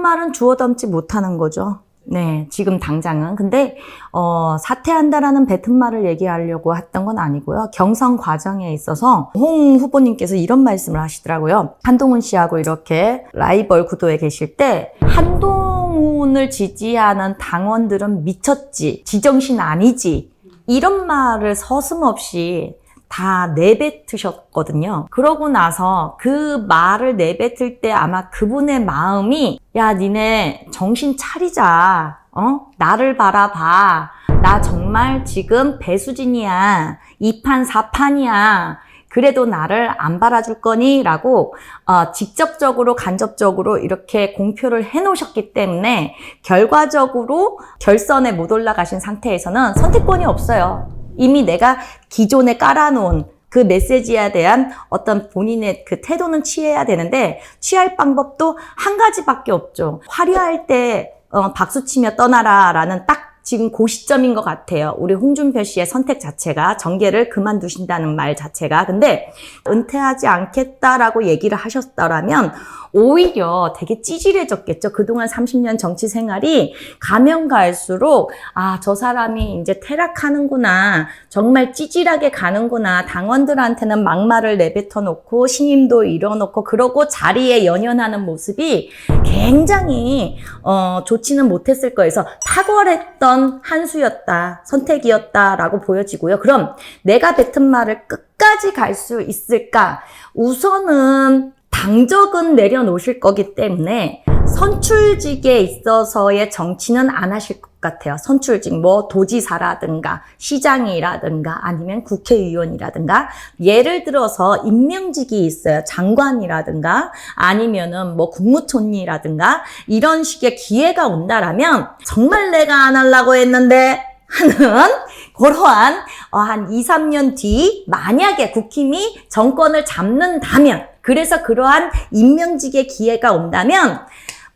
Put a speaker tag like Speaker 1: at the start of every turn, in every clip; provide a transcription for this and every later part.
Speaker 1: 돈만 주워 담지 못하는 거죠. 네, 지금 당장은. 근데, 어, 사퇴한다라는 뱉은 말을 얘기하려고 했던 건 아니고요. 경선 과정에 있어서 홍 후보님께서 이런 말씀을 하시더라고요. 한동훈 씨하고 이렇게 라이벌 구도에 계실 때, 한동훈을 지지하는 당원들은 미쳤지. 지정신 아니지. 이런 말을 서슴없이 다 내뱉으셨거든요. 그러고 나서 그 말을 내뱉을 때 아마 그분의 마음이 야 니네 정신 차리자. 어? 나를 바라봐. 나 정말 지금 배수진이야. 2판 4판이야. 그래도 나를 안 바라줄 거니? 라고 어, 직접적으로 간접적으로 이렇게 공표를 해놓으셨기 때문에 결과적으로 결선에 못 올라가신 상태에서는 선택권이 없어요. 이미 내가 기존에 깔아놓은 그 메시지에 대한 어떤 본인의 그 태도는 취해야 되는데 취할 방법도 한 가지밖에 없죠. 화려할 때 어, 박수치며 떠나라라는 딱 지금 그 시점인 것 같아요. 우리 홍준표 씨의 선택 자체가 정계를 그만두신다는 말 자체가. 근데 은퇴하지 않겠다라고 얘기를 하셨더라면 오히려 되게 찌질해졌겠죠. 그동안 30년 정치 생활이 가면 갈수록 아, 저 사람이 이제 퇴락하는구나. 정말 찌질하게 가는구나. 당원들한테는 막말을 내뱉어 놓고 신임도 잃어놓고 그러고 자리에 연연하는 모습이 굉장히 어, 좋지는 못했을. 그래서 탁월했던 한 수였다. 선택이었다라고 보여지고요. 그럼 내가 뱉은 말을 끝까지 갈 수 있을까? 우선은 당적은 내려놓으실 거기 때문에 선출직에 있어서의 정치는 안 하실 것 같아요. 선출직, 뭐 도지사라든가 시장이라든가 아니면 국회의원이라든가 예를 들어서 임명직이 있어요. 장관이라든가 아니면은 뭐 국무총리라든가 이런 식의 기회가 온다라면 정말 내가 안 하려고 했는데 하는 그러한 어, 한 2, 3년 뒤 만약에 국힘이 정권을 잡는다면 그래서 그러한 임명직의 기회가 온다면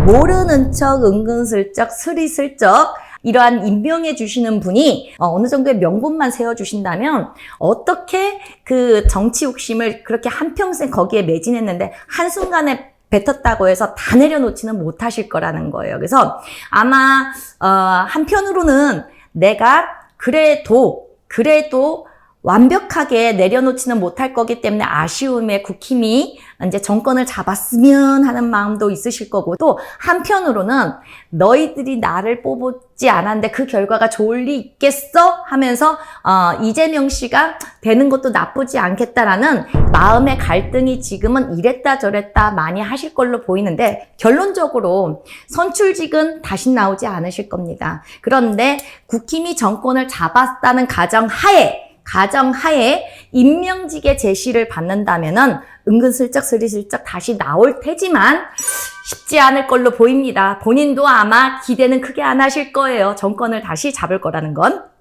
Speaker 1: 모르는 척 은근슬쩍 스리슬쩍 이러한 임명해 주시는 분이 어, 어느 정도의 명분만 세워 주신다면 어떻게 그 정치 욕심을 그렇게 한평생 거기에 매진했는데 한순간에 뱉었다고 해서 다 내려놓지는 못하실 거라는 거예요. 그래서 아마 어, 한편으로는 내가 그래도 그래도 완벽하게 내려놓지는 못할 거기 때문에 아쉬움에 국힘이 이제 정권을 잡았으면 하는 마음도 있으실 거고 또 한편으로는 너희들이 나를 뽑지 않았는데 그 결과가 좋을 리 있겠어 하면서 어, 이재명 씨가 되는 것도 나쁘지 않겠다라는 마음의 갈등이 지금은 이랬다 저랬다 많이 하실 걸로 보이는데 결론적으로 선출직은 다시 나오지 않으실 겁니다. 그런데 국힘이 정권을 잡았다는 가정 하에 가정 하에 임명직의 제시를 받는다면은 은근슬쩍 스리슬쩍 다시 나올 테지만 쉽지 않을 걸로 보입니다. 본인도 아마 기대는 크게 안 하실 거예요. 정권을 다시 잡을 거라는 건.